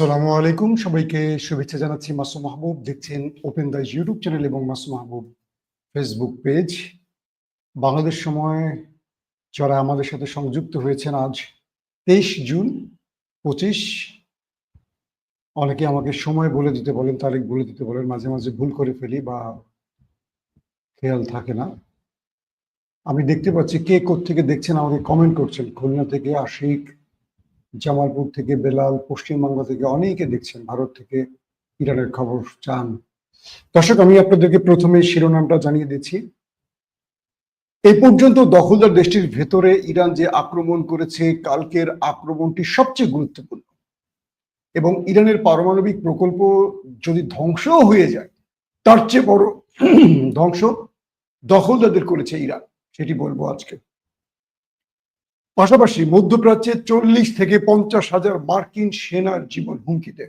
আসসালামু আলাইকুম। সবাইকে শুভেচ্ছা জানাচ্ছি মাসু মাহবুব। দেখছেন ওপেন দাইজ ইউটিউব চ্যানেল এবং মাসু মাহবুব ফেসবুক পেজ বাংলাদেশ সময় যারা আমাদের সাথে সংযুক্ত হয়েছেন আজ তেইশ জুন পঁচিশ। অনেকে আমাকে সময় বলে দিতে বলেন, তারিখ বলে দিতে বলেন, মাঝে মাঝে ভুল করে ফেলি বা খেয়াল থাকে না। আমি দেখতে পাচ্ছি কে থেকে দেখছেন আমাকে কমেন্ট করছেন। খুলনা থেকে আশিক জামালপুর থেকে বেলাল, পশ্চিমবঙ্গ থেকে অনেকে দেখছেন, ভারত থেকে ইরানের খবর চান। দর্শক, আমি আপনাদেরকে প্রথমে শিরোনামটা জানিয়ে দিচ্ছি। এই পর্যন্ত দখলদার দেশটির ভেতরে ইরান যে আক্রমণ করেছে, কালকের আক্রমণটি সবচেয়ে গুরুত্বপূর্ণ। এবং ইরানের পারমাণবিক প্রকল্প যদি ধ্বংস হয়ে যায়, তার চেয়ে বড় ধ্বংস দখলদারদের করেছে ইরান, সেটি বলব আজকে। পাশাপাশি মধ্যপ্রাচ্যে চল্লিশ থেকে পঞ্চাশ হাজার মার্কিন সেনার জীবন হুমকিতে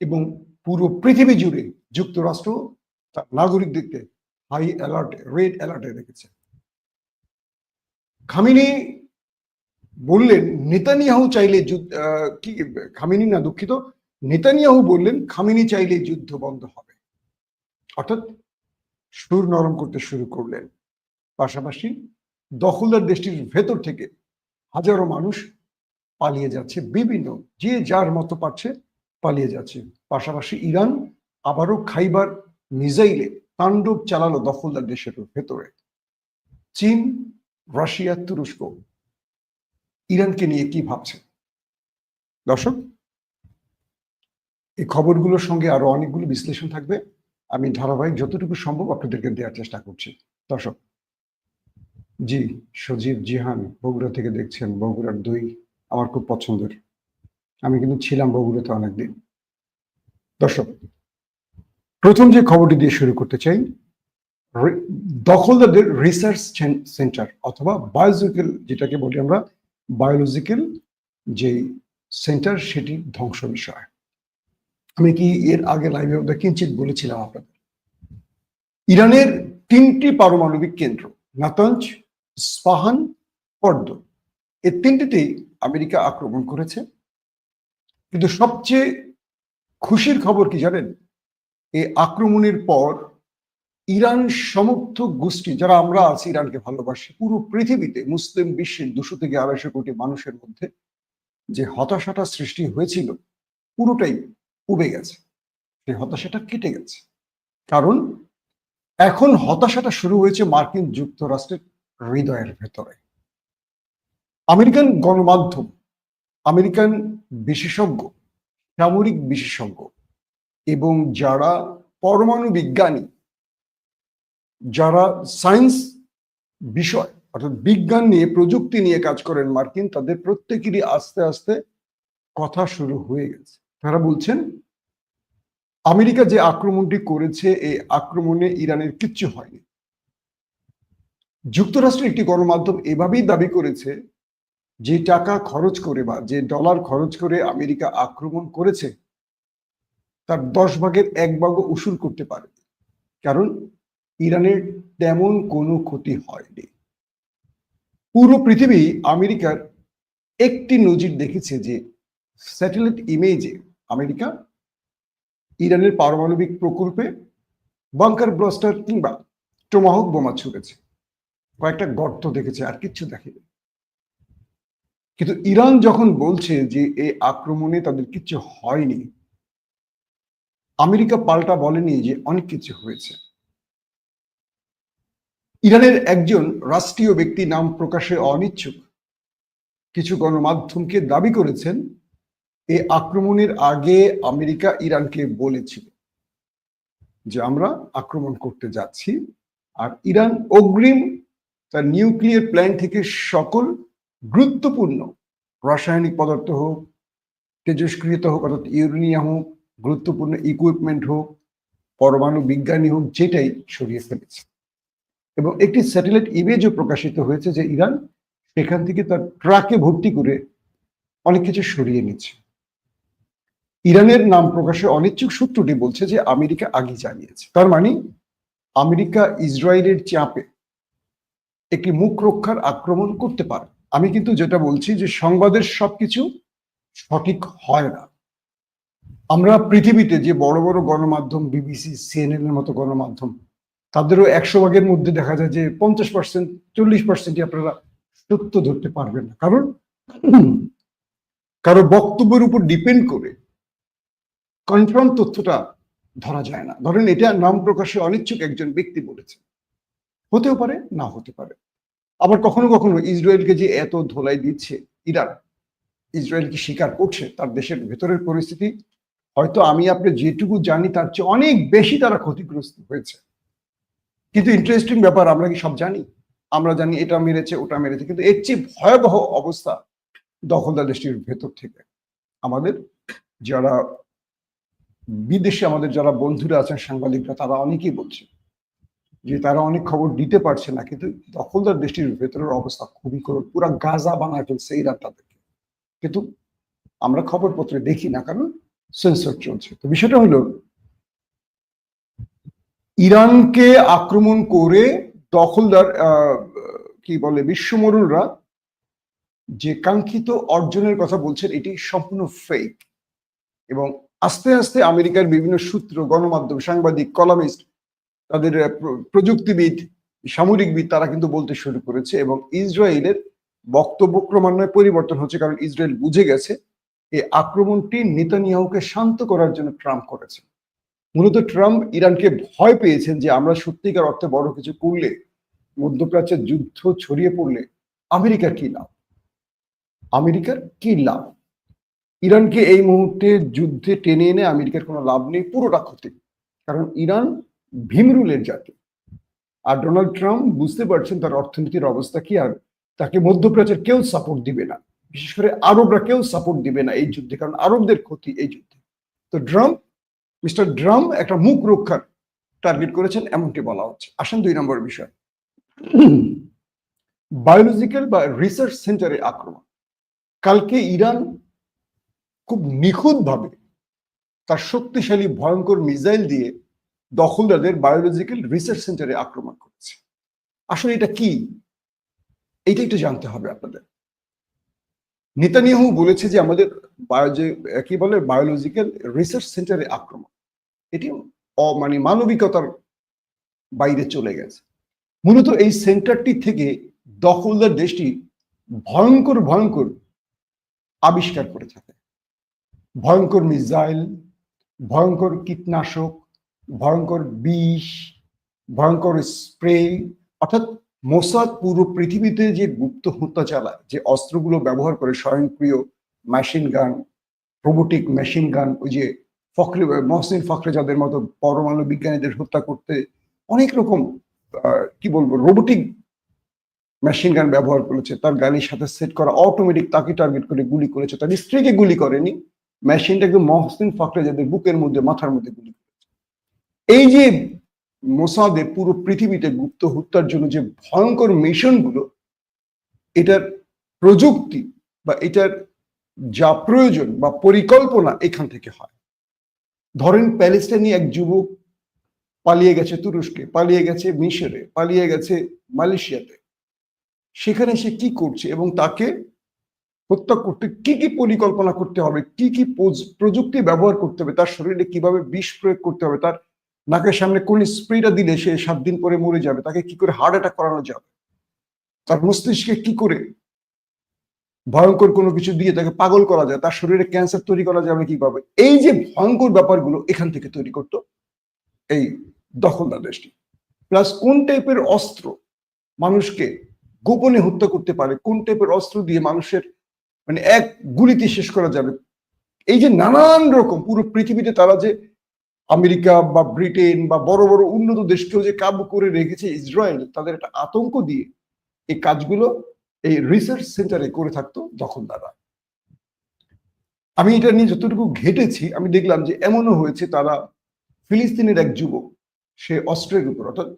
এবং পুরো পৃথিবী জুড়ে যুক্তরাষ্ট্র তার নাগরিকদেরকে হাই অ্যালার্টে রেড অ্যালার্টে রেখেছে। খামিনি বললেন, নেতানিয়াহু চাইলে কি, খামিনি না দুঃখিত, নেতানিয়াহু বললেন, খামিনি চাইলে যুদ্ধ বন্ধ হবে। অর্থাৎ সুর নরম করতে শুরু করলেন। পাশাপাশি দখলদার দেশটির ভেতর থেকে হাজারো মানুষ পালিয়ে যাচ্ছে, বিভিন্ন, যে যার মতো পারছে পালিয়ে যাচ্ছে। পাশাপাশি ইরান আবারও খাইবার মিসাইলে তাণ্ডব চালালো দখলদার দেশের ভেতরে। চীন, রাশিয়া, তুরস্ক, ইরানকে নিয়ে কি ভাবছে? দর্শক, এই খবরগুলোর সঙ্গে আরও অনেকগুলো বিশ্লেষণ থাকবে। আমি ধারাবাহিক যতটুকু সম্ভব আপনাদেরকে দেওয়ার চেষ্টা করছি। দর্শক জি, সজীব জিহান বগুড়া থেকে দেখছেন। বগুড়ার দই আমার খুব পছন্দের। আমি কিন্তু ছিলাম বগুড়াতে অনেকদিন। দর্শক, প্রথম যে খবরটি দিয়ে শুরু করতে চাই দখলদারদের রিসার্চ সেন্টার অথবা বায়োলজিক্যাল যেটাকে বলি আমরা বায়োলজিক্যাল যে সেন্টার সেটি ধ্বংস বিষয়। আমি কি এর আগে লাইভে কিঞ্চিত বলেছিলাম আপনাদের? ইরানের তিনটি পারমাণবিক কেন্দ্র, নাতাঞ্জ স্পাহান পর্দ। এই তিনটিতেই আমেরিকা আক্রমণ করেছে। কিন্তু সবচেয়ে খুশির খবর কি জানেন? এই আক্রমণের পর ইরান সমর্থক গোষ্ঠী, যারা আমরা আছি ইরানকে ভালোবাসি, পুরো পৃথিবীতে, মুসলিম বিশ্বের দুশো থেকে আড়াইশো কোটি মানুষের মধ্যে যে হতাশাটা সৃষ্টি হয়েছিল, পুরোটাই উবে গেছে। সেই হতাশাটা কেটে গেছে। কারণ এখন হতাশাটা শুরু হয়েছে মার্কিন যুক্তরাষ্ট্রের হৃদয়ের ভেতরে। আমেরিকান গণমাধ্যম, আমেরিকান বিশেষজ্ঞ, সামরিক বিশেষজ্ঞ এবং যারা পরমাণু বিজ্ঞানী, যারা সায়েন্স বিষয় অর্থাৎ বিজ্ঞান নিয়ে, প্রযুক্তি নিয়ে কাজ করেন মার্কিন, তাদের প্রত্যেকেরই আস্তে আস্তে কথা শুরু হয়ে গেছে। তারা বলছেন, আমেরিকা যে আক্রমণটি করেছে, এই আক্রমণে ইরানের কিচ্ছু হয়নি। যুক্তরাষ্ট্রের একটি গণমাধ্যম এভাবেই দাবি করেছে যে টাকা খরচ করে বা যে ডলার খরচ করে আমেরিকা আক্রমণ করেছে, তার দশ ভাগের এক ভাগও উসুল করতে পারে। কারণ ইরানের তেমন কোনো ক্ষতি হয়নি। পুরো পৃথিবী আমেরিকার একটি নজির দেখেছে যে স্যাটেলাইট ইমেজে আমেরিকা ইরানের পারমাণবিক প্রকল্পে বাংকার ব্লাস্টার কিংবা টোমাহক বোমা ছুড়েছে। কয়েকটা গর্ত দেখেছে, আর কিচ্ছু দেখেনি। কিন্তু ইরান যখন বলছে যে এই আক্রমণে তাদের কিছু হয়নি, আমেরিকা পাল্টা বলেনি যে অনেক কিছু হয়েছে। ইরানের একজন রাষ্ট্রীয় ব্যক্তি নাম প্রকাশে অনিচ্ছুক। কিছু গণমাধ্যমকে দাবি করেছেন এই আক্রমণের আগে আমেরিকা ইরানকে বলেছিল যে আমরা আক্রমণ করতে যাচ্ছি, আর ইরান অগ্রিম তার নিউক্লিয়ার প্ল্যান্ট থেকে সকল গুরুত্বপূর্ণ রাসায়নিক পদার্থ হোক, তেজস্ক্রিয়তা হোক, অর্থাৎ ইউরেনিয়াম হোক, গুরুত্বপূর্ণ ইকুইপমেন্ট হোক, পরমাণু বিজ্ঞানী হোক, যেটাই সরিয়ে ফেলেছে। এবং একটি স্যাটেলাইট ইমেজও প্রকাশিত হয়েছে যে ইরান সেখান থেকে তার ট্রাকে ভর্তি করে অনেক কিছু সরিয়ে নিচ্ছে। ইরানের নাম প্রকাশে অনিচ্ছুক সূত্রটি বলছে যে আমেরিকা আগে জানিয়েছে। তার মানে আমেরিকা ইসরায়েলের চাপে একটি মুখ রক্ষার আক্রমণ করতে পারে। আমি কিন্তু যেটা বলছি যে সংবাদের সবকিছু সঠিক হয় না। আমরা পৃথিবীতে যে বড় বড় গণমাধ্যম, বিবিসি, সিএনএন এর মতো গণমাধ্যম, তাদেরও একশো ভাগের মধ্যে দেখা যায় যে পঞ্চাশ পার্সেন্ট, চল্লিশ পার্সেন্টই আপনারা সত্য ধরতে পারবেন না। কারণ, কারও বক্তব্যের উপর ডিপেন্ড করে কনফার্ম তথ্যটা ধরা যায় না। ধরেন এটা নাম প্রকাশে অনিচ্ছুক একজন ব্যক্তি বলেছে হতেও পারে, না হতে পারে। আবার কখনো কখনো ইসরায়েলকে যে এত ধোলাই দিচ্ছে, ইরান, ইসরায়েল কি স্বীকার করছে? তার দেশের ভেতরের পরিস্থিতি। হয়তো আমি আপনি যেটুকু জানি, তার চেয়ে অনেক বেশি তারা ক্ষতিগ্রস্ত হয়েছে। কিন্তু ইন্টারেস্টিং ব্যাপার, আমরা কি সব জানি? আমরা জানি এটা মেরেছে, ওটা মেরেছে। কিন্তু এর চেয়ে ভয়াবহ অবস্থা দখলদার দেশটির ভেতর থেকে। আমাদের যারা বিদেশে, আমাদের যারা বন্ধুরা আছেন, সাংবাদিকরা, তারা অনেকেই বলছে যে তারা অনেক খবর দিতে পারছে না, কিন্তু দখলদার দেশটির ভেতরের অবস্থা খুবই করুন পুরা গাজা বানায় ফেলছে ইরান তাদেরকে। কিন্তু আমরা খবরপত্রে দেখি না, কারণ সেন্সর চলছে। তো বিষয়টা হলো, ইরানকে আক্রমণ করে দখলদার কি বলে, বিশ্বমরুলরা যে কাঙ্ক্ষিত অর্জনের কথা বলছেন, এটি সম্পূর্ণ ফেক এবং আস্তে আস্তে আমেরিকার বিভিন্ন সূত্র, গণমাধ্যম, সাংবাদিক কলামিস্ট তাদের প্রযুক্তিবিদ, সামরিকবিদ তারা কিন্তু বলতে শুরু করেছে এবং ইসরায়েলের বক্তব্য ক্রমান্বয়ে পরিবর্তন হচ্ছে কারণ ইসরায়েল বুঝে গেছে এই আক্রমণটি নেতানিয়াহুকে শান্ত করার জন্য ট্রাম্প করেছে। মূলত ট্রাম্প ইরানকে ভয় পেয়েছেন যে আমরা সত্যিকার অর্থে বড় কিছু করলে, মধ্যপ্রাচ্যের যুদ্ধ ছড়িয়ে পড়লে আমেরিকার কি লাভ? আমেরিকার কি লাভ? ইরানকে এই মুহূর্তে যুদ্ধে টেনে এনে আমেরিকার কোনো লাভ নেই, পুরোটা ক্ষতি। কারণ ইরান ভীমরুলের জাতি। আর ডোনাল্ড ট্রাম্প বুঝতে পারছেন তার অর্থনীতির অবস্থা কি, আর তাকে মধ্যপ্রাচ্যের কেউ সাপোর্ট দিবে না। বিশেষ করে আরবরা কেউ সাপোর্ট দিবে না এই যুদ্ধে, কারণ আরবদের ক্ষতি এই যুদ্ধে। তো ড্রাম্প মিস্টার ড্রাম একটা মুখ রক্ষার টার্গেট করেছেন এমনটি বলা হচ্ছে। আসেন দুই নম্বর বিষয়। বায়োলজিক্যাল বা রিসার্চ সেন্টারে আক্রমণ। কালকে ইরান খুব নিখুঁতভাবে তার শক্তিশালী ভয়ঙ্কর মিসাইল দিয়ে দখলদারদের বায়োলজিক্যাল রিসার্চ সেন্টারে আক্রমণ করেছে। আসলে এটা কি? এটা একটু জানতে হবে আপনাদের। নেতানিয়াহু বলেছে যে আমাদের বায়োজে কি বলে? বায়োলজিক্যাল রিসার্চ সেন্টারে আক্রমণ। এটি মানে মানবিকতার বাইরে চলে গেছে। মূলত এই সেন্টারটি থেকে দখলদার দেশটি ভয়ঙ্কর ভয়ঙ্কর আবিষ্কার করে থাকে। ভয়ঙ্কর মিসাইল ভয়ঙ্কর কীটনাশক ভয়ঙ্কর বিষ, ভয়ঙ্কর স্প্রে, অর্থাৎ মোসাদ পুরো পৃথিবীতে যে গুপ্ত হত্যা চালায়, যে অস্ত্রগুলো ব্যবহার করে স্বয়ংক্রিয় machine gun robotic machine gun ওই যে ফখরে, মহসিন ফখরে যাদের মতো পরমাণু বিজ্ঞানীদের হত্যা করতে অনেক রকম কি বলব রোবোটিক মেশিন গান ব্যবহার করেছে, তার গাড়ির সাথে সেট করা অটোমেটিক তাকে টার্গেট করে গুলি করেছে, তার স্ত্রীকে গুলি করেনি মেশিনটা একদম মহসিন ফখরে যাদের বুকের মধ্যে, মাথার মধ্যে গুলি এই যে মোসাদের পুরো পৃথিবীতে গুপ্ত হত্যার জন্য যে ভয়ঙ্কর মিশনগুলো, এটার প্রযুক্তি বা এটার যা প্রয়োজন বা পরিকল্পনা এখান থেকে হয়। ধরেন প্যালেস্টাইনি এক যুবক পালিয়ে গেছে তুরস্কে, পালিয়ে গেছে মিশরে, পালিয়ে গেছে মালয়েশিয়াতে। সেখানে সে কি করছে এবং তাকে হত্যা করতে কি কি পরিকল্পনা করতে হবে, কি কি প্রযুক্তি ব্যবহার করতে হবে, তার শরীরে কীভাবে বিষ প্রয়োগ করতে হবে, তার নাকের সামনে কোন স্প্রেটা দিলে সে সাত দিন পরে মরে যাবে? তাকে কি করে হার্ট অ্যাটাক করানো যাবে? তার মস্তিষ্কে কি করে? ভয়ঙ্কর কোনো কিছু দিয়ে তাকে পাগল করা যায়, তার শরীরে ক্যান্সার তৈরি করা যাবে কীভাবে? এই যে ভয়ঙ্কর ব্যাপারগুলো এখান থেকে তৈরি করতো এই দখলদার দেশটি। প্লাস কোন টাইপের অস্ত্র মানুষকে গোপনে হত্যা করতে পারে? কোন টাইপের অস্ত্র দিয়ে মানুষের মানে এক গুলিতে শেষ করা যাবে? এই যে নানান রকম পুরো পৃথিবীতে তারা যে আমেরিকা বা ব্রিটেন বা বড় বড় উন্নত দেশকেও যে কাবু করে রেখেছে ইসরায়েল, তাদের একটা আতঙ্ক দিয়ে এই কাজগুলো এই রিসার্চ সেন্টারে করে থাকতো যখন তারা। আমি এটা নিয়ে যতটুকু ঘেটেছি, আমি দেখলাম যে এমনও হয়েছে তারা ফিলিস্তিনের এক যুবক, সে অস্ত্রের উপর, অর্থাৎ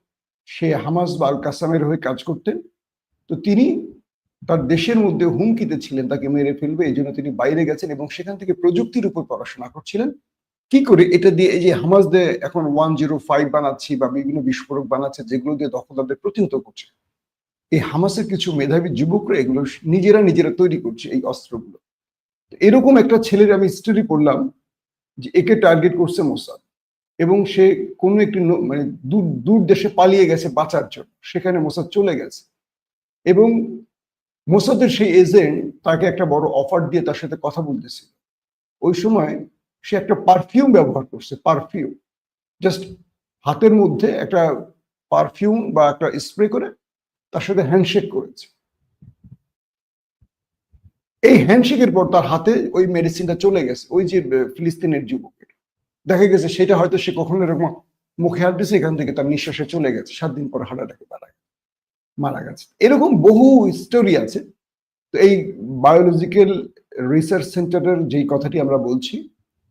সে হামাস বা আল কাসামের হয়ে কাজ করতেন। তো তিনি তার দেশের মধ্যে হুমকিতে ছিলেন, তাকে মেরে ফেলবে, এই জন্য তিনি বাইরে গেছেন এবং সেখান থেকে প্রযুক্তির উপর পড়াশোনা করছিলেন। কি করে? এটা দিয়ে এই যে হামাস দিয়ে এখন ওয়ান জিরো ফাইভ বানাচ্ছি বা বিভিন্ন বিস্ফোরক বানাচ্ছে, যেগুলো দিয়ে দখলদারদের প্রতিহত করছে। এই হামাসের কিছু মেধাবী যুবকরা এগুলো নিজেরা নিজেরা তৈরি করছে এই অস্ত্রগুলো। এরকম একটা ছেলের আমি স্টোরি পড়লাম যে একে টার্গেট করছে মোসাদ এবং সে কোনো একটি মানে দূর দূর দেশে পালিয়ে গেছে বাঁচার জন্য। সেখানে মোসাদ চলে গেছে। এবং মোসাদের সেই এজেন্ট তাকে একটা বড় অফার দিয়ে তার সাথে কথা বলতেছিল। ওই সময় সে একটা পারফিউম ব্যবহার করছে পারফিউম জাস্ট হাতের মধ্যে একটা পারফিউম বা একটা স্প্রে করে তার সাথে হ্যান্ডশেক করেছে। এই হ্যান্ডশেকের পর তার হাতে ওই মেডিসিনটা চলে গেছে, ওই যে ফিলিস্তিনের যুবকের। দেখা গেছে সেটা হয়তো সে কখনো এরকম মুখে হাত এখান থেকে তার নিঃশ্বাসে চলে গেছে, সাত দিন পর হার্ট অ্যাটাকে মারা মারা গেছে। এরকম বহু স্টোরি আছে। তো এই বায়োলজিক্যাল রিসার্চ সেন্টারের যেই কথাটি আমরা বলছি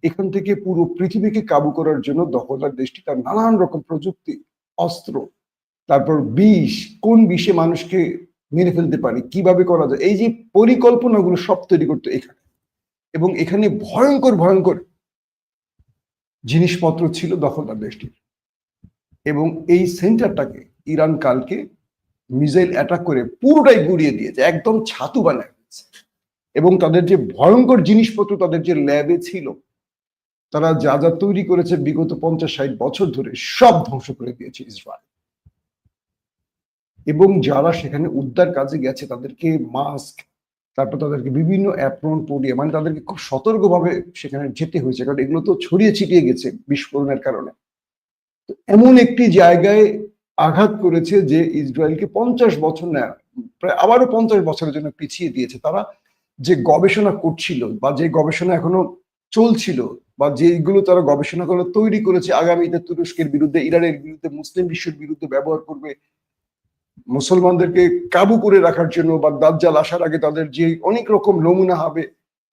এখান থেকে পুরো পৃথিবীকে কাবু করার জন্য দখলদার দেশটি তার নানান রকম প্রযুক্তি, অস্ত্র, তারপর বিষ, কোন বিষে মানুষকে মেরে ফেলতে পারে, কীভাবে করা যায়, এই যে পরিকল্পনাগুলো সব তৈরি করতো এখানে। এবং এখানে ভয়ঙ্কর ভয়ঙ্কর জিনিসপত্র ছিল দখলদার দেশটির। এবং এই সেন্টারটাকে ইরান কালকে মিসাইল অ্যাটাক করে পুরোটাই গুড়িয়ে দিয়েছে, একদম ছাতু বানায় এবং তাদের যে ভয়ঙ্কর জিনিসপত্র তাদের যে ল্যাবে ছিল তারা যা যা তৈরি করেছে বিগত পঞ্চাশ ষাট বছর ধরে সব ধ্বংস করে দিয়েছে ইসরায়েল। এবং যারা সেখানে উদ্ধার কাজে গেছে, তাদেরকে মাস্ক, তারপর তাদেরকে বিভিন্ন অ্যাপ্রন পরিয়ে মানে তাদেরকে খুব সতর্কভাবে সেখানে যেতে হয়েছে, কারণ এগুলো তো ছড়িয়ে ছিটিয়ে গেছে বিস্ফোরণের কারণে। তো এমন একটি জায়গায় আঘাত করেছে যে ইসরায়েলকে পঞ্চাশ বছর না, প্রায় আবারও পঞ্চাশ বছরের জন্য পিছিয়ে দিয়েছে। তারা যে গবেষণা করছিল বা যে গবেষণা এখনও চলছিল বা যেগুলো তারা গবেষণা করে, তৈরি করেছে আগামীতে তুরস্কের বিরুদ্ধে, ইরানের বিরুদ্ধে, মুসলিম বিশ্বের বিরুদ্ধে ব্যবহার করবে। মুসলমানদেরকে কাবু করে রাখার জন্য বা দাজ্জাল আসার আগে তাদের যে অনেক রকম নমুনা হবে,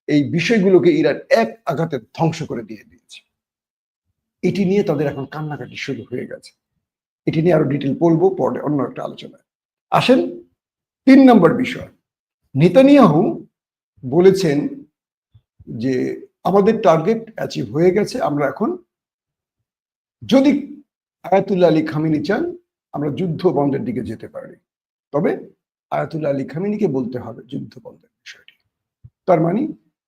এই বিষয়গুলোকে ইরান এক আঘাতে ধ্বংস করে দিয়ে দিয়েছে। এটি নিয়ে তাদের এখন কান্নাকাটি শুরু হয়ে গেছে। এটি নিয়ে আরও ডিটেল বলব পরে অন্য একটা আলোচনায়। আসেন তিন নম্বর বিষয়। নেতানিয়াহু বলেছেন যে আমাদের টার্গেট অ্যাচিভ হয়ে গেছে, আমরা এখন যদি আয়াতুল্লাহ আলী খামিনি চান, আমরা যুদ্ধ বন্ধের দিকে যেতে পারি। তবে আয়াতুল্লাহ আলী খামিনিকে বলতে হবে যুদ্ধ বন্ধের বিষয়টি। তার মানে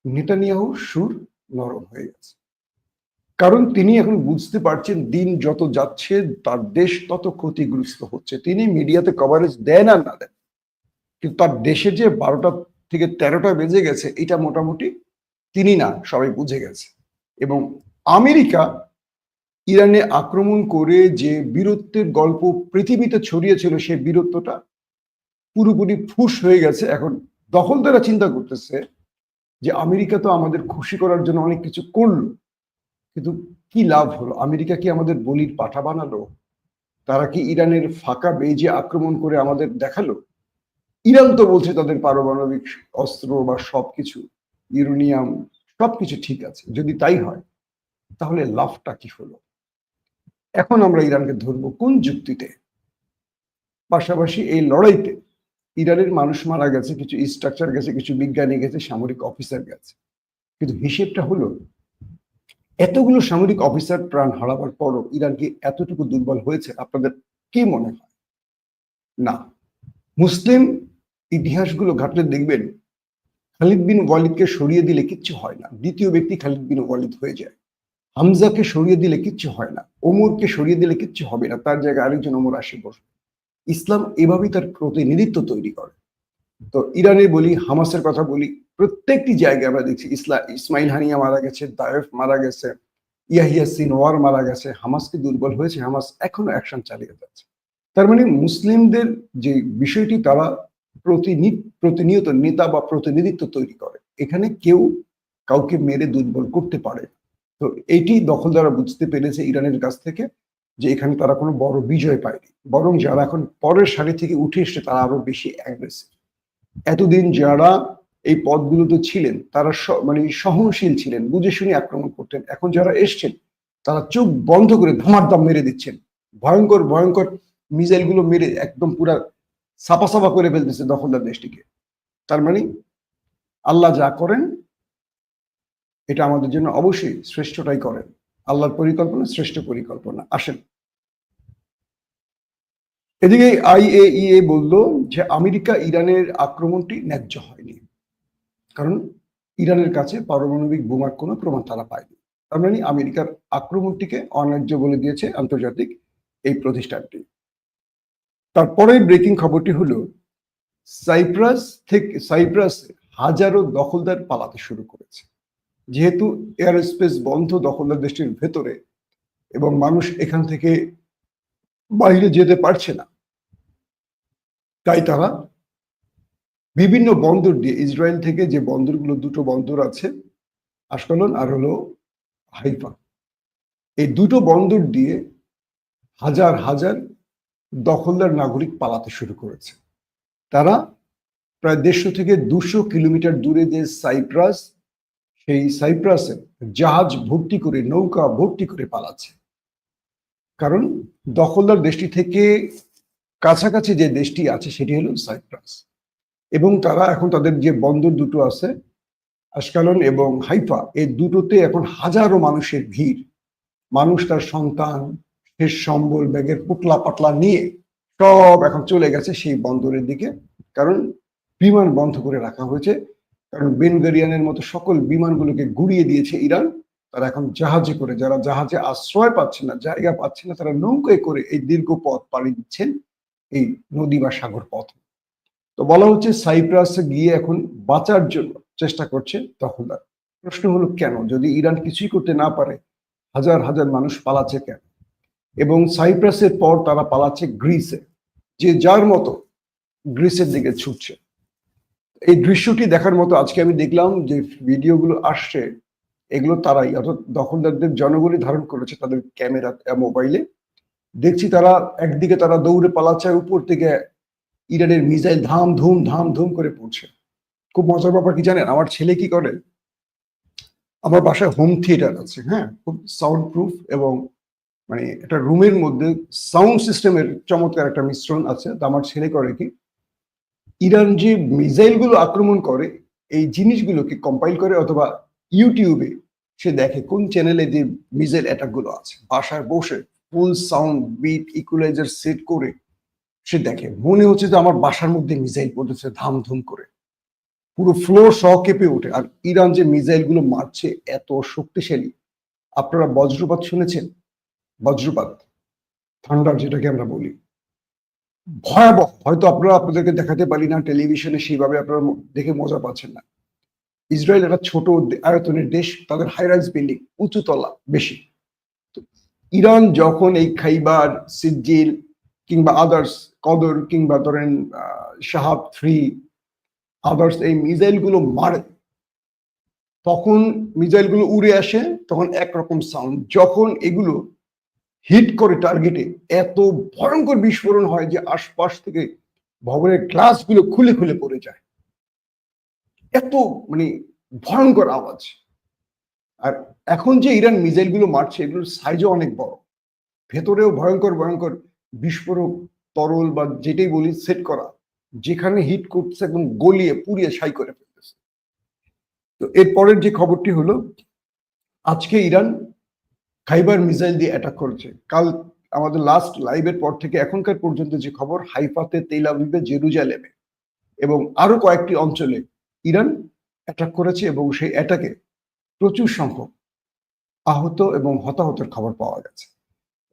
নেতানিয়াহু সুর নরম হয়ে গেছে। কারণ তিনি এখন বুঝতে পারছেন দিন যত যাচ্ছে, তার দেশ তত ক্ষতিগ্রস্ত হচ্ছে। তিনি মিডিয়াতে কভারেজ দেন আর না দেন। কিন্তু তার দেশে যে বারোটা থেকে তেরোটা বেজে গেছে, এটা মোটামুটি তিনি না, সবাই বুঝে গেছে। এবং আমেরিকা ইরানে আক্রমণ করে যে বীরত্বের গল্প পৃথিবীতে ছড়িয়েছিল, সেই বীরত্বটা পুরোপুরি ফুস হয়ে গেছে। এখন দখলদারা চিন্তা করতেছে যে আমেরিকা তো আমাদের খুশি করার জন্য অনেক কিছু করল। কিন্তু কি লাভ হলো? আমেরিকা কি আমাদের বলির পাঠা বানালো? তারা কি ইরানের ফাঁকা বেজে আক্রমণ করে আমাদের দেখাল? ইরান তো বলছে তাদের পারমাণবিক অস্ত্র বা সবকিছু ইউরেনিয়াম সবকিছু ঠিক আছে। যদি তাই হয়, তাহলে লাভটা কি হলো? এখন আমরা ইরানকে ধরবো কোন যুক্তিতে? পাশাপাশি এই লড়াইতে ইরানের মানুষ মারা গেছে, কিছু স্ট্রাকচার গেছে, কিছু বিজ্ঞানী গেছে, সামরিক অফিসার গেছে। কিন্তু হিসেবটা হলো, এতগুলো সামরিক অফিসার প্রাণ হারাবার পরও ইরান কি এতটুকু দুর্বল হয়েছে? আপনাদের কি মনে হয়? না। মুসলিম ইতিহাসগুলো ঘাটলে দেখবেন খালিদ বিন ওয়ালিদকে সরিয়ে দিলে কিচ্ছু হয় না। দ্বিতীয় ব্যক্তি খালিদ বিন ওয়ালিদ হয়ে যায়। হামজাকে সরিয়ে দিলে কিচ্ছু হয় না। ওমরকে সরিয়ে দিলে কিচ্ছু হবে না। তার জায়গায় আরেকজন ওমর আসে বসবে। ইসলাম এভাবেই তার প্রতিনিধিত্ব তৈরি করে। তো ইরানে বলি, হামাসের কথা বলি, প্রত্যেকটি জায়গায় আমরা দেখছি, ইসলা, ইসমাইল হানিয়া মারা গেছে, দায়েফ মারা গেছে, ইয়াহিয়া সিনওয়ার মারা গেছে, হামাসকে দুর্বল হয়েছে, হামাস এখনও অ্যাকশন চালিয়ে যাচ্ছে। তার মানে মুসলিমদের যে বিষয়টি, তারা প্রতিনিয়ত নেতা বা প্রতিনিধিত্ব তৈরি করে। এখানে কেউ কাউকে মেরে দুর্বল করতে পারে তো এটি দখলদারা বুঝতে পেরেছে ইরানের কাছ থেকে যে এখানে তারা কোনো বড় বিজয় পায়নি। বরং যারা এখন পরের সারি থেকে উঠে এসছে, তারা আরও বেশি অ্যাগ্রেসিভ এতদিন যারা এই পদগুলোতে ছিলেন, তারা মানে সহনশীল ছিলেন, বুঝে শুনে আক্রমণ করতেন। এখন যারা এসছেন, তারা চোখ বন্ধ করে ধামারদাম মেরে দিচ্ছেন। ভয়ঙ্কর ভয়ঙ্কর মিসাইলগুলো মেরে একদম পুরা সাপা সাপা করে ফেলতেছে দখলদার দেশটিকে। তার মানে আল্লাহ যা করেন, এটা আমাদের জন্য অবশ্যই শ্রেষ্ঠটাই করেন। আল্লাহর পরিকল্পনা শ্রেষ্ঠ পরিকল্পনা। আসেন। এদিকে আইএইএ বলল যে আমেরিকা ইরানের আক্রমণটি ন্যায্য হয়নি। কারণ ইরানের কাছে পারমাণবিক বোমার কোনো প্রমাণ তারা পায়নি। তার মানে আমেরিকার আক্রমণটিকে অন্যায্য বলে দিয়েছে আন্তর্জাতিক এই প্রতিষ্ঠানটি। তারপরে ব্রেকিং খবরটি হলো সাইপ্রাস থেকে সাইপ্রাস হাজারো দখলদার পালাতে শুরু করেছে। যেহেতু এয়ার স্পেস বন্ধ দখলদার দেশটির ভেতরে এবং মানুষ এখান থেকে বাইরে যেতে পারছে না, তাই তারা বিভিন্ন বন্দর দিয়ে, ইসরায়েল থেকে যে বন্দরগুলো, দুটো বন্দর আছে, আশকলন আর হলো হাইফা, এই দুটো বন্দর দিয়ে হাজার হাজার দখলদার নাগরিক পালাতে শুরু করেছে। তারা প্রায় দেড়শো থেকে দুশো কিলোমিটার দূরে যে সাইপ্রাস, সেই সাইপ্রাসে জাহাজ ভর্তি করে, নৌকা ভর্তি করে পালাচ্ছে। কারণ দখলদার দেশটি থেকে কাছাকাছি যে দেশটি আছে, সেটি হলো সাইপ্রাস। এবং তারা এখন তাদের যে বন্দর দুটো আছে, আশকালন এবং হাইফা এই দুটোতে এখন হাজারো মানুষের ভিড়। মানুষ তার সন্তান শেষ সম্বল, ব্যাগের পুটলা পাটলা নিয়ে সব এখন চলে গেছে সেই বন্দরের দিকে। কারণ বিমান বন্ধ করে রাখা হয়েছে। কারণ বেনগারিয়ানের মতো সকল বিমানগুলোকে গুড়িয়ে দিয়েছে ইরান। তারা এখন জাহাজে করে, যারা জাহাজে আশ্রয় পাচ্ছে না, জায়গা পাচ্ছে না, তারা নৌকায় করে এই দীর্ঘ পথ পাড়ি দিচ্ছেন এই নদী বা সাগর পথ। তো বলা হচ্ছে সাইপ্রাসে গিয়ে এখন বাঁচার জন্য চেষ্টা করছে দখলদার প্রশ্ন হলো কেন? যদি ইরান কিছুই করতে না পারে, হাজার হাজার মানুষ পালাচ্ছে কেন? এবং সাইপ্রাসের পর তারা পালাচ্ছে গ্রিসে, যে যার মতো গ্রিসের দিকে ছুটছে। এই দৃশ্যটি দেখার মতো আজকে আমি দেখলাম যে ভিডিওগুলো আসছে, এগুলো তারাই, অর্থাৎ দখলদারদের জনগণই ধারণ করেছে তাদের ক্যামেরা মোবাইলে। দেখছি তারা একদিকে তারা দৌড়ে পালাচ্ছে আর উপর থেকে ইরানের মিসাইল ধাম ধুম ধাম ধুম করে পড়ছে। খুব মজার ব্যাপার কি জানেন? আমার ছেলে কি করে? আমার বাসায় হোম থিয়েটার আছে হ্যাঁ? খুব সাউন্ড প্রুফ এবং মানে একটা রুমের মধ্যে সাউন্ড সিস্টেমের চমৎকার একটা মিশ্রণ আছে, তো আমার ছেলে করে কি? ইরান যে মিসাইলগুলো আক্রমণ করে, এই জিনিসগুলোকে কম্পাইল করে অথবা ইউটিউবে সে দেখে কোন চ্যানেলে যে মিসাইল অ্যাটাকগুলো আছে। বাসায় বসে full sound beat equaliser set করে সে দেখে। মনে হচ্ছে যে আমার বাসার মধ্যে মিসাইল পড়তেছে ধাম ধুম করে। পুরো ফ্লোর সহ কেঁপে ওঠে। আর ইরান যে মিসাইলগুলো মারছে, এত শক্তিশালী। আপনারা বজ্রপাত শুনেছেন? বজ্রপাত ঠান্ডার যেটাকে আমরা বলি। ভয়াবহ, হয়তো আপনারা আপনাদেরকে দেখাতে পারি না টেলিভিশনে, সেইভাবে আপনারা দেখে মজা পাচ্ছেন না। ইসরায়েল একটা ছোট আয়তনের দেশ, তাদের হাইরাইজ বিল্ডিং উঁচু তলা, বেশি। ইরান যখন এই খাইবার সিজিল কিংবা আদার্স কদর কিংবা ধরেন শাহাব থ্রি আদার্স এই মিসাইলগুলো মারে, তখন মিসাইলগুলো উড়ে আসে, তখন একরকম সাউন্ড যখন এগুলো হিট করে টার্গেটে এত ভয়ঙ্কর বিস্ফোরণ হয় যে আশপাশ থেকে ভবনের গ্লাসগুলো খুলে খুলে পড়ে যায়। এত মানে ভয়ঙ্কর আওয়াজ। আর এখন যে ইরান মিসাইলগুলো মারছে, এগুলোর সাইজও অনেক বড়। ভেতরেও ভয়ঙ্কর ভয়ঙ্কর বিস্ফোরক তরল বা যেটাই বলি সেট করা, যেখানে হিট করছে একদম গলিয়ে পুড়িয়ে সাই করে ফেলতেছে। তো এরপরের যে খবরটি হলো, আজকে ইরান খাইবার মিসাইল দিয়ে অ্যাটাক করেছে। কাল আমাদের লাস্ট লাইভের পর থেকে এখনকার পর্যন্ত যে খবর, হাইফাতে, তেল আবিবে, জেরুজালেমে এবং আরও কয়েকটি অঞ্চলে ইরান অ্যাটাক করেছে এবং সেই অ্যাটাকে প্রচুর সংখ্যক আহত এবং হতাহতের খবর পাওয়া গেছে।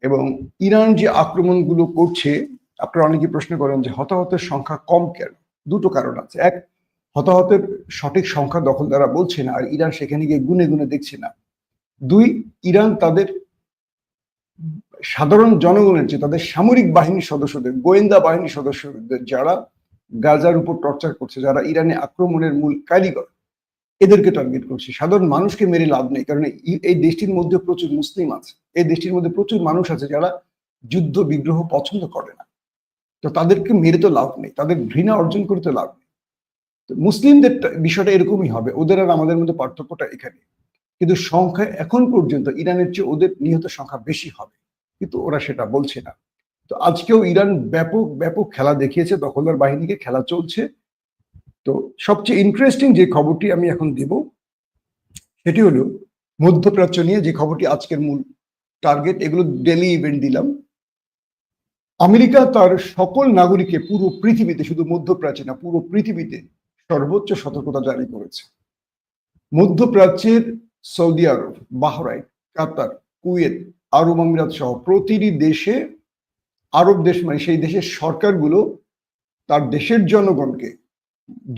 এবং ইরান যে আক্রমণগুলো করছে, আপনারা অনেকে প্রশ্ন করেন যে হতাহতের সংখ্যা কম কেন? দুটো কারণ আছে। এক, হতাহতের সঠিক সংখ্যা দখল দখলদারা বলছে না, আর ইরান সেখানে গিয়ে গুনে গুনে দেখছে না। দুই, ইরান তাদের সাধারণ জনগণের যে তাদের সামরিক বাহিনীর সদস্যদের, গোয়েন্দা বাহিনীর সদস্যদের যারা গাজার উপর টর্চার করছে, যারা ইরানে আক্রমণের মূল কারিগর, এদেরকে টার্গেট করছে। সাধারণ মানুষকে মেরে লাভ নেই, কারণ এই- দেশটির মধ্যে প্রচুর মুসলিম আছে। এই দেশটির মধ্যে প্রচুর মানুষ আছে যারা যুদ্ধ, বিগ্রহ পছন্দ করে না। তো তাদেরকে মেরে তো লাভ নেই, তাদের ঘৃণা অর্জন করে তো লাভ নেই। মুসলিমদের বিষয়টা এরকমই হবে। ওদের আর আমাদের মধ্যে পার্থক্যটা এখানে কিন্তু সংখ্যা এখন পর্যন্ত ইরানের চেয়ে ওদের নিহত সংখ্যা বেশি হবে। কিন্তু ওরা সেটা বলছে না। তো আজকেও ইরান ব্যাপক ব্যাপক খেলা দেখিয়েছে, দখলদার বাহিনীকে খেলা চলছে। তো সবচেয়ে ইন্টারেস্টিং যে খবরটি আমি এখন দেব, সেটি হলো মধ্যপ্রাচ্য নিয়ে যে খবরটি আজকের মূল টার্গেট এগুলো ডেলি ইভেন্ট দিলাম। আমেরিকা তার সকল নাগরিককে পুরো পৃথিবীতে, শুধু মধ্যপ্রাচ্যে না, পুরো পৃথিবীতে সর্বোচ্চ সতর্কতা জারি করেছে। মধ্যপ্রাচ্যের Saudi Arab, Bahrain, Qatar, Kuwait, Arab আমিরাত সহ প্রতিটি দেশে আরব দেশ মানে সেই দেশের সরকারগুলো তার দেশের জনগণকে,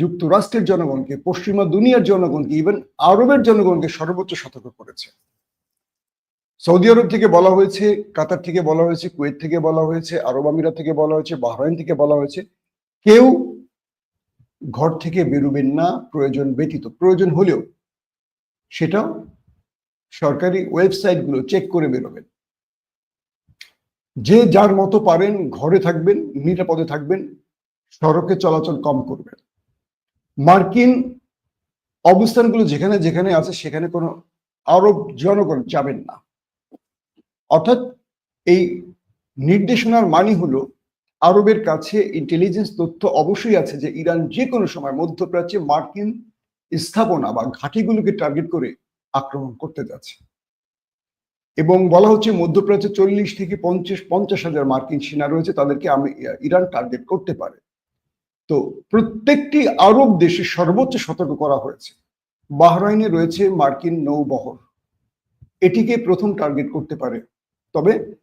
যুক্তরাষ্ট্রের জনগণকে, পশ্চিমা দুনিয়ার জনগণকে ইভেন আরবের জনগণকে সর্বোচ্চ সতর্ক করেছে। সৌদি আরব থেকে বলা হয়েছে, কাতার থেকে বলা হয়েছে, কুয়েত থেকে বলা হয়েছে, আরব আমিরাত থেকে বলা হয়েছে, বাহরাইন থেকে বলা হয়েছে। কেউ ঘর থেকে বেরোবেন না, প্রয়োজন ব্যতীত। প্রয়োজন হলেও সেটা সরকারি ওয়েবসাইটগুলো চেক করে বেরোবেন। যে যার মতো পারেন ঘরে থাকবেন, নিরাপদে থাকবেন, সড়কে চলাচল কম করবেন। মার্কিন অবস্থানগুলো যেখানে যেখানে আছে, সেখানে কোনো আরব জনগণ যাবেন না। অর্থাৎ এই নির্দেশনার মানে হলো, আরবের কাছে ইন্টেলিজেন্স তথ্য অবশ্যই আছে যে ইরান যে কোনো সময় মধ্যপ্রাচ্যে মার্কিন স্থাপনা বা ঘাঁটিগুলোকে টার্গেট করে আক্রমণ করতে যাচ্ছে। এবং বলা হচ্ছে মধ্যপ্রাচ্যে চল্লিশ থেকে পঞ্চাশ পঞ্চাশ হাজার মার্কিন সেনা রয়েছে, তাদেরকে আমি ইরান টার্গেট করতে পারে। তো প্রত্যেকটি আরব দেশে সর্বোচ্চ সতর্ক করা হয়েছে। বাহরাইনে রয়েছে মার্কিন নৌবহর। এটিকে প্রথম টার্গেট করতে পারে। তবে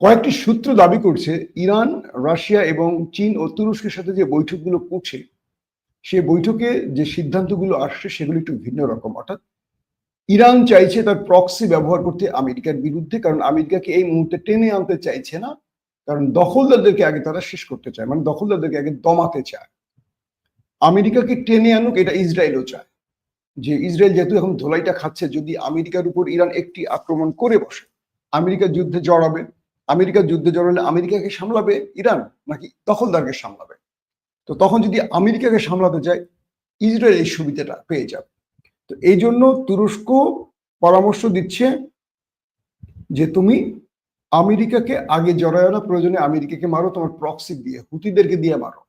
কয়েকটি সূত্র দাবি করছে, ইরান, রাশিয়া এবং চীন ও তুরস্কের সাথে যে বৈঠকগুলো করছে সে বৈঠকে যে সিদ্ধান্তগুলো আসছে সেগুলো একটু ভিন্ন রকম। অর্থাৎ ইরান চাইছে তার প্রক্সি ব্যবহার করতে আমেরিকার বিরুদ্ধে, কারণ আমেরিকাকে এই মুহূর্তে টেনে আনতে চাইছে না, কারণ দখলদারদেরকে আগে তারা শেষ করতে চায় মানে দখলদারদেরকে আগে দমাতে চায়। আমেরিকাকে টেনে আনুক, এটা ইসরায়েলও চায়। যে ইসরায়েল যেহেতু এখন ধোলাইটা খাচ্ছে, যদি আমেরিকার উপর ইরান একটি আক্রমণ করে বসে আমেরিকা যুদ্ধে জড়াবে, আমেরিকার যুদ্ধে জড়ালে আমেরিকাকে সামলাবে ইরান, নাকি দখলদারকে সামলাবে? তো তখন যদি আমেরিকাকে সামলাতে যায় ইসরায়েল এই সুবিধাটা পেয়ে যাবে। তো এই জন্য তুরস্ক পরামর্শ দিচ্ছে যে তুমি আমেরিকাকে আগে জড়ায় না প্রয়োজনে আমেরিকাকে মারো, তোমার প্রক্সি দিয়ে, হুতিদেরকে দিয়ে মারো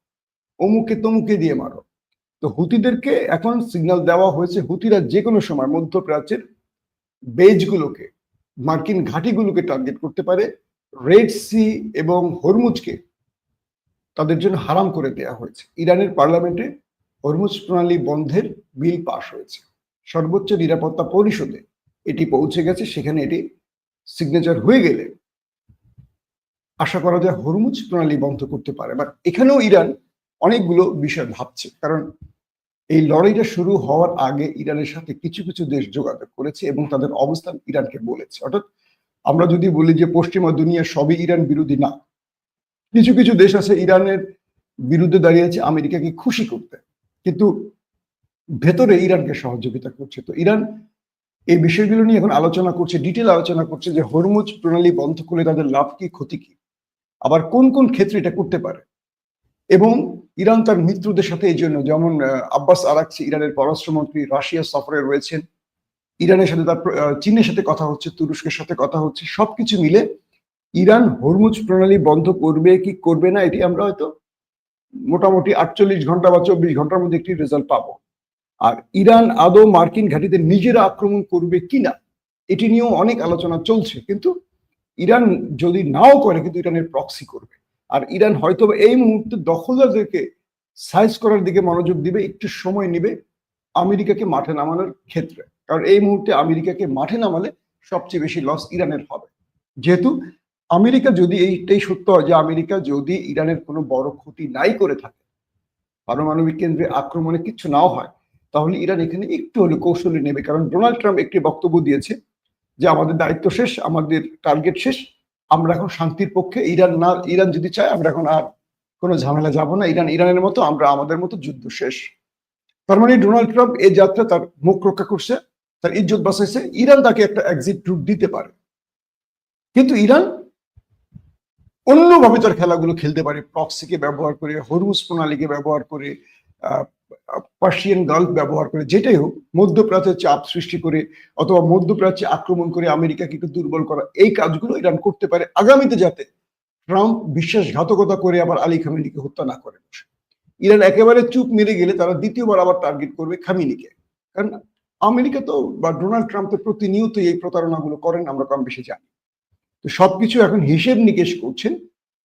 অমুকে তমুকে দিয়ে মারো। তো হুতিদেরকে এখন সিগন্যাল দেওয়া হয়েছে, হুতিরা যে কোনো সময় মধ্যপ্রাচ্যের বেজগুলোকে মার্কিন ঘাঁটিগুলোকে টার্গেট করতে পারে রেড সি এবং হরমুজকে তাদের জন্য হারাম করে দেওয়া হয়েছে। ইরানের পার্লামেন্টে হরমুজ প্রণালী বন্ধের বিল পাশ হয়েছে। সর্বোচ্চ নিরাপত্তা পরিষদে এটি পৌঁছে গেছে, সেখানে এটি সিগনেচার হয়ে গেলে আশা করা যায় হরমুজ প্রণালী বন্ধ করতে পারে। বাট এখানেও ইরান অনেকগুলো বিষয় ভাবছে, কারণ এই লড়াইটা শুরু হওয়ার আগে ইরানের সাথে কিছু কিছু দেশ যোগাযোগ করেছে এবং তাদের অবস্থান ইরানকে বলেছে। অর্থাৎ আমরা যদি বলি যে পশ্চিমা দুনিয়া সবই ইরান বিরোধী না কিছু কিছু দেশ আছে ইরানের বিরুদ্ধে দাঁড়িয়েছে আমেরিকাকে খুশি করতে। কিন্তু ভেতরে ইরানকে সহযোগিতা করছে। তো ইরান এই বিষয়গুলো নিয়ে এখন আলোচনা করছে, ডিটেল আলোচনা করছে যে হরমুজ প্রণালী বন্ধ করলে তাদের লাভ কি, ক্ষতি কি? আবার কোন কোন ক্ষেত্রে এটা করতে পারে? এবং ইরান তার মিত্রদের সাথে এই জন্য যেমন আব্বাস আরাকচি ইরানের পররাষ্ট্রমন্ত্রী রাশিয়া সফরে রয়েছেন। ইরানের সাথে তার চীনের সাথে কথা হচ্ছে, তুরস্কের সাথে কথা হচ্ছে, সবকিছু মিলে ইরান হরমুজ প্রণালী বন্ধ করবে কি করবে না, এটি আমরা হয়তো মোটামুটি আটচল্লিশ ঘণ্টা বা চব্বিশ ঘণ্টার মধ্যে একটি রেজাল্ট পাবো। আর ইরান আদৌ মার্কিন ঘাঁটিতে নিজেরা আক্রমণ করবে কিনা এটি নিয়েও অনেক আলোচনা চলছে। কিন্তু ইরান যদি নাও করে, কিন্তু ইরানের প্রক্সি করবে। আর ইরান হয়তো এই মুহূর্তে দখলদারদেরকে সাইজ করার দিকে মনোযোগ দিবে, একটু সময় নিবে আমেরিকাকে মাঠে নামানোর ক্ষেত্রে। কারণ এই মুহূর্তে আমেরিকাকে মাঠে নামালে সবচেয়ে বেশি লস ইরানের হবে। যেহেতু আমেরিকা যদি এইটাই সত্য হয় যে আমেরিকা যদি ইরানের কোনো বড় ক্ষতি নাই করে থাকে, পারমাণবিক কেন্দ্রে আক্রমণে কিছু নাও হয়, তাহলে ইরান এখানে একটু হলে কৌশলী নেবে। কারণ ডোনাল্ড ট্রাম্প একটি বক্তব্য দিয়েছে যে আমাদের দায়িত্ব শেষ, আমাদের টার্গেট শেষ, আমরা এখন শান্তির পক্ষে, ইরান না, ইরান যদি চায় আমরা এখন আর কোনো ঝামেলা যাব না। ইরান ইরানের মতো, আমরা আমাদের মতো যুদ্ধ শেষ। তার মানে ডোনাল্ড ট্রাম্প এই যাত্রা তার মুখ রক্ষা করছে, তার ইজ্জত বাঁচাইছে। ইরান তাকে একটা এক্সিট রুট দিতে পারে। কিন্তু ইরান অন্যভাবে তার খেলাগুলো খেলতে পারে। প্রক্সিকে ব্যবহার করে হরমুজ প্রণালীকে ব্যবহার করে পার্সিয়ান গাল্ফ ব্যবহার করে, যেটাই হোক, মধ্যপ্রাচ্যে চাপ সৃষ্টি করে অথবা মধ্যপ্রাচ্যে আক্রমণ করে আমেরিকাকে একটু দুর্বল করা, এই কাজগুলো ইরান করতে পারে আগামীতে যাতে ট্রাম্প বিশ্বাসঘাতকতা করে আবার আলী খামিনিকে হত্যা না করে ইরান একেবারে চুপ মেরে গেলে তারা দ্বিতীয়বার আবার টার্গেট করবে খামিনিকে। কারণ আমেরিকা তো বা ডোনাল্ড ট্রাম্প তো প্রতিনিয়ত এই প্রতারণাগুলো করেন, আমরা কম বেশি জানি। তো সবকিছু এখন হিসেব নিকেশ করছেন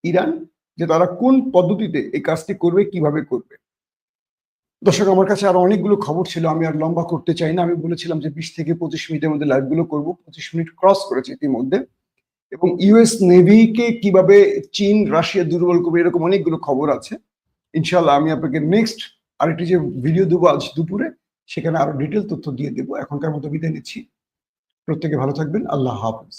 ইরান যে তারা কোন পদ্ধতিতে এই কাজটি করবে, কীভাবে করবে। দর্শক, আমার কাছে আরও অনেকগুলো খবর ছিল, আমি আর লম্বা করতে চাই না। আমি বলেছিলাম যে বিশ থেকে পঁচিশ মিনিটের মধ্যে লাইভগুলো করব, পঁচিশ মিনিট ক্রস করেছে ইতিমধ্যে। এবং ইউএস নেভিকে কীভাবে চীন, রাশিয়া দুর্বল করবে, এরকম অনেকগুলো খবর আছে। ইনশাল্লাহ আমি আপনাকে নেক্সট আরেকটি যে ভিডিও দেবো আজ দুপুরে, সেখানে আরও ডিটেল তথ্য দিয়ে দেবো। এখনকার মতো বিদায় নিচ্ছি। প্রত্যেকে ভালো থাকবেন। আল্লাহ হাফিজ।